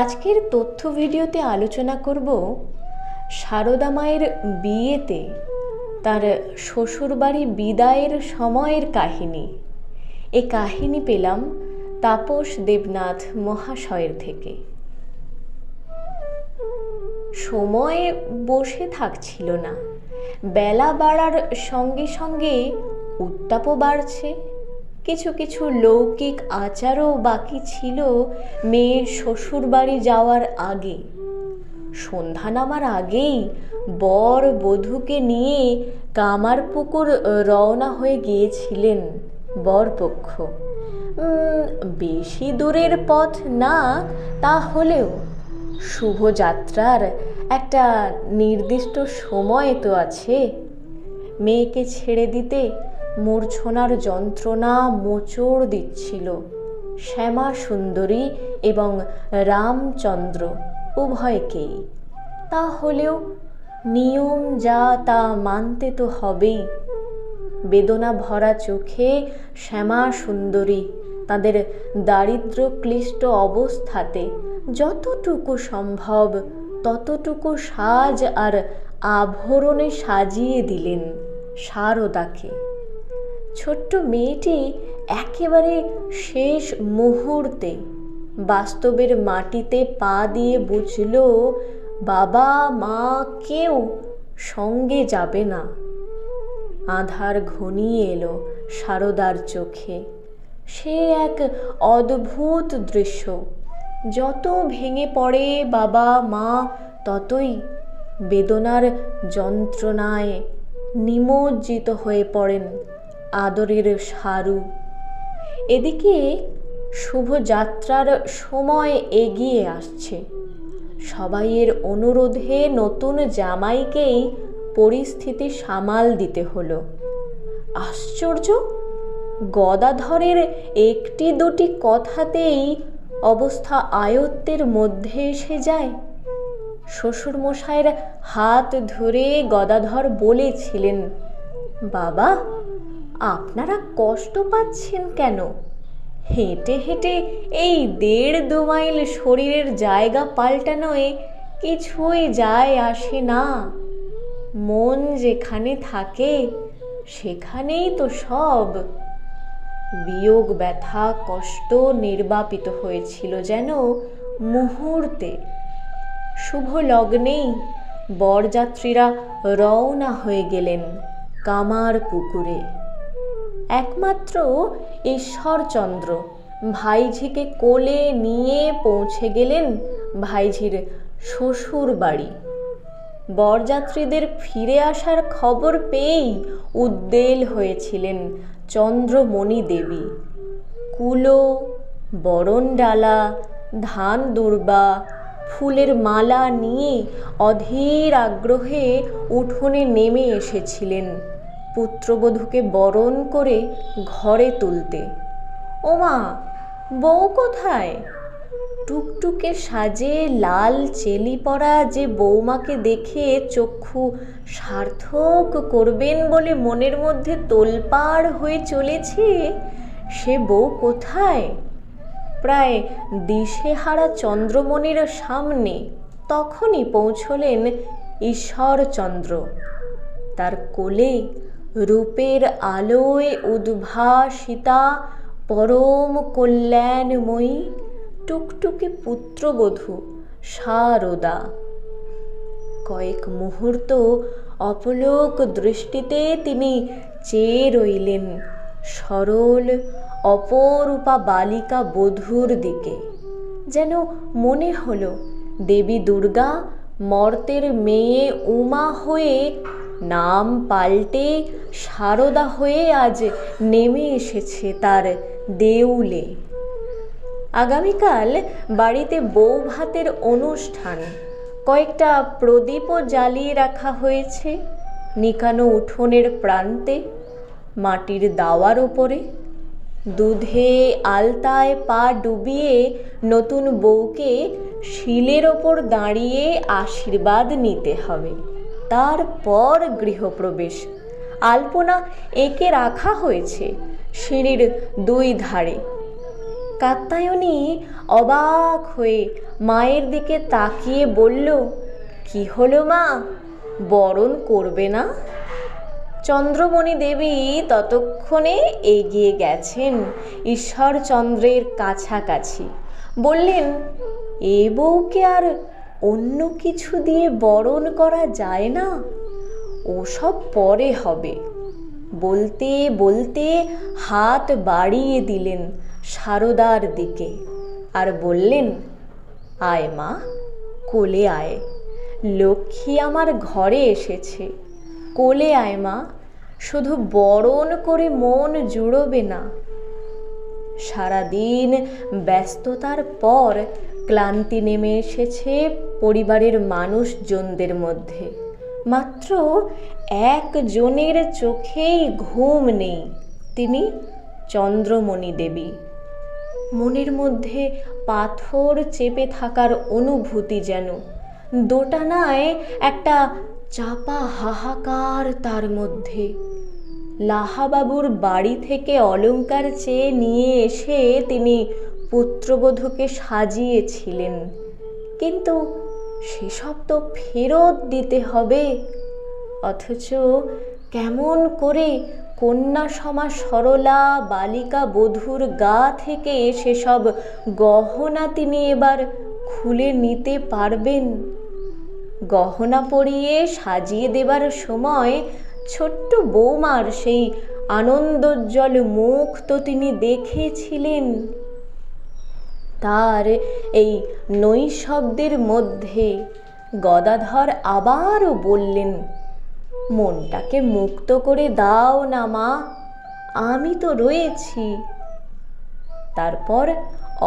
আজকের তথ্য ভিডিওতে আলোচনা করব সারদা মায়ের বিয়েতে তার শ্বশুরবাড়ি বিদায়ের সময়ের কাহিনী। এ কাহিনী পেলাম তাপস দেবনাথ মহাশয়ের থেকে। সময় বসে থাকছিল না। বেলা বাড়ার সঙ্গে সঙ্গে উত্তাপও বাড়ছে। কিছু কিছু লৌকিক আচারও বাকি ছিল মেয়ের শ্বশুর বাড়ি যাওয়ার আগে। সন্ধ্যা নামার আগেই বর বধূকে নিয়ে কামারপুকুর রওনা হয়ে গিয়েছিলেন বরপক্ষ। বেশি দূরের পথ না, তা হলেও শুভযাত্রার একটা নির্দিষ্ট সময় তো আছে। মেয়েকে ছেড়ে দিতে মূর্ছনার যন্ত্রণা মোচড় দিচ্ছিল। শ্যামা সুন্দরী এবং রামচন্দ্র, উভয়কেই। তা হলেও নিয়ম যা তা মানতে তো হবেই। বেদনা ভরা চোখে শ্যামা সুন্দরী তাদের দারিদ্র ক্লিষ্ট অবস্থাতে যতটুকু সম্ভব, ততটুকু সাজ আর আভরণে সাজিয়ে দিলেন শারদাকে ছোট্ট মেয়েটি একেবারে শেষ মুহূর্তে বাস্তবের মাটিতে পা দিয়ে বুঝল, বাবা, মা কেউ সঙ্গে যাবে না। আধার ঘনিয়ে এলো সারদার চোখে। সে এক অদ্ভুত দৃশ্য। যত ভেঙে পড়ে বাবা, মা, ততই বেদনার যন্ত্রণায় নিমজ্জিত হয়ে পড়েন। আদরের সারু। এদিকে শুভযাত্রার সময় এগিয়ে আসছে। সবাইয়ের অনুরোধে নতুন জামাইকেই পরিস্থিতি সামাল দিতে হলো। আশ্চর্য! গদাধরের একটি দুটি কথাতেই অবস্থা আয়ত্তের মধ্যে এসে যায়। শ্বশুরমশাইয়ের হাত ধরে গদাধর বলেছিলেন, বাবা আপনারা কষ্ট পাচ্ছেন কেন? হেঁটে হেঁটে এই দেড় দু মাইল শরীরের জায়গা পাল্টানোয় কিছুই যায় আসে না। মন যেখানে থাকে, সেখানেই তো সব। বিয়োগ ব্যথা, কষ্ট নির্বাপিত হয়েছিল যেন মুহূর্তে। শুভ লগ্নেই বরযাত্রীরা রওনা হয়ে গেলেন কামার পুকুরে। একমাত্র ঈশ্বরচন্দ্র। ভাইঝিকে কোলে নিয়ে পৌঁছে গেলেন ভাইঝির শ্বশুর বাড়ি বরযাত্রীদের ফিরে আসার খবর পেয়েই উদ্বেল হয়েছিলেন চন্দ্রমণি দেবী। কুলো, বরণডালা ধান দুর্বা ফুলের মালা নিয়ে অধীর আগ্রহে উঠোনে নেমে এসেছিলেন। পুত্রবধূকে বরণ করে ঘরে তুলতে। ওমা, বউ কোথায়? টুকটুকে সাজে লাল চেলি পরা যে বৌমাকে দেখে চক্ষু সার্থক করবেন বলে মনের মধ্যে তোলপাড় হয়ে চলেছে, সে বউ কোথায়? প্রায় দিশেহারা চন্দ্রমণির সামনে তখনই পৌঁছলেন ঈশ্বরচন্দ্র। তার কোলে রূপের আলোয় উদ্ভাসিতা পরম কল্যাণময়ী, টুকটুকে পুত্রবধূ সারদা। কয়েক মুহূর্ত অপলোক দৃষ্টিতে তিনি চেয়ে রইলেন সরল অপরূপা বালিকা বধূর দিকে। যেন মনে হলো, দেবী দুর্গা মর্তের মেয়ে উমা হয়ে নাম পাল্টে সারদা হয়ে আজ নেমে এসেছে তার দেউলে। আগামীকাল বাড়িতে বউ ভাতের অনুষ্ঠান। কয়েকটা প্রদীপও জ্বালিয়ে রাখা হয়েছে নিকানো উঠোনের প্রান্তে, মাটির দাওয়ার ওপরে। দুধে আলতায় পা ডুবিয়ে নতুন বউকে শিলের ওপর দাঁড়িয়ে আশীর্বাদ নিতে হবে। তারপর গৃহপ্রবেশ। আলপনা এঁকে রাখা হয়েছে সিঁড়ির দুই ধারে। কাত্তায়নী অবাক হয়ে মায়ের দিকে তাকিয়ে বলল, কি হলো মা? বরণ করবে না? চন্দ্রমণি দেবী ততক্ষণে এগিয়ে গেছেন ঈশ্বরচন্দ্রের কাছাকাছি। বললেন, এ বউকে আর অন্য কিছু দিয়ে বরণ করা যায় না? ওসব পরে হবে। বলতে বলতে হাত বাড়িয়ে দিলেন সারদার দিকে আর বললেন, আয় মা, কোলে আয়। লক্ষ্মী আমার ঘরে এসেছে। কোলে আয় মা, শুধু বরণ করে মন জুড়বে না। সারাদিন ব্যস্ততার পর ক্লান্তি নেমে এসেছে পরিবারের মানুষজনদের মধ্যে। মাত্র একজনের চোখেই ঘুম নেই, তিনি চন্দ্রমণি দেবী। মনের মধ্যে পাথর চেপে থাকার অনুভূতি যেন, দোটানায় একটা চাপা হাহাকার তার মধ্যে। লাহাবাবুর বাড়ি থেকে অলংকার চেয়ে নিয়ে এসে তিনি পুত্রবধূকে সাজিয়েছিলেন। কিন্তু সেসব তো ফেরত দিতে হবে। অথচ কেমন করে কন্যা সমা সরলা বালিকা বধূর গা থেকে সেসব গহনা তিনি এবার খুলে নিতে পারবেন। গহনা পরিয়ে সাজিয়ে দেবার সময় ছোট্ট বৌমার সেই আনন্দোজ্জ্বল মুখ তো তিনি দেখেছিলেন। তার এই নৈশব্দের মধ্যে গদাধর আবারও বললেন, মনটাকে মুক্ত করে দাও না মা, আমি তো রয়েছি। তারপর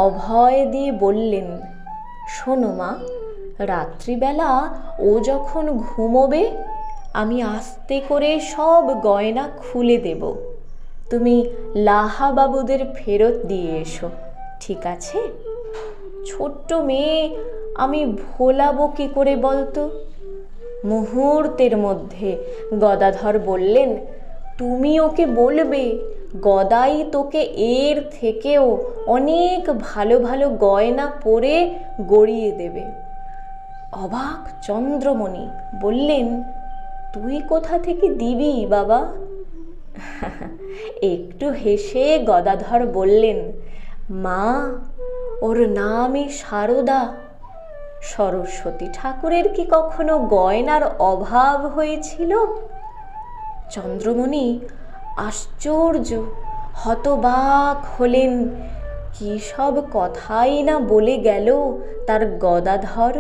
অভয় দিয়ে বললেন, শোনো মা, রাত্রিবেলা ও যখন ঘুমোবে, আমি আস্তে করে সব গয়না খুলে দেব। তুমি লাহাবাবুদের ফেরত দিয়ে এসো, ঠিক আছে? ছোট্ট মেয়ে, আমি ভোলাবো কি করে বলতো? মুহূর্তের মধ্যে গদাধর বললেন, তুমি ওকে বলবে, গদাই তোকে এর থেকেও অনেক ভালো ভালো গয়না পরে গড়িয়ে দেবে। অবাক চন্দ্রমণি বললেন, তুই কোথা থেকে দিবি বাবা? একটু হেসে গদাধর বললেন, মা ওর নামই সারদা। সরস্বতী ঠাকুরের কি কখনো গয়নার অভাব হয়েছিল? চন্দ্রমণি আশ্চর্য, হতবাক হলেন। কী সব কথাই না বলে গেল তার গদাধর?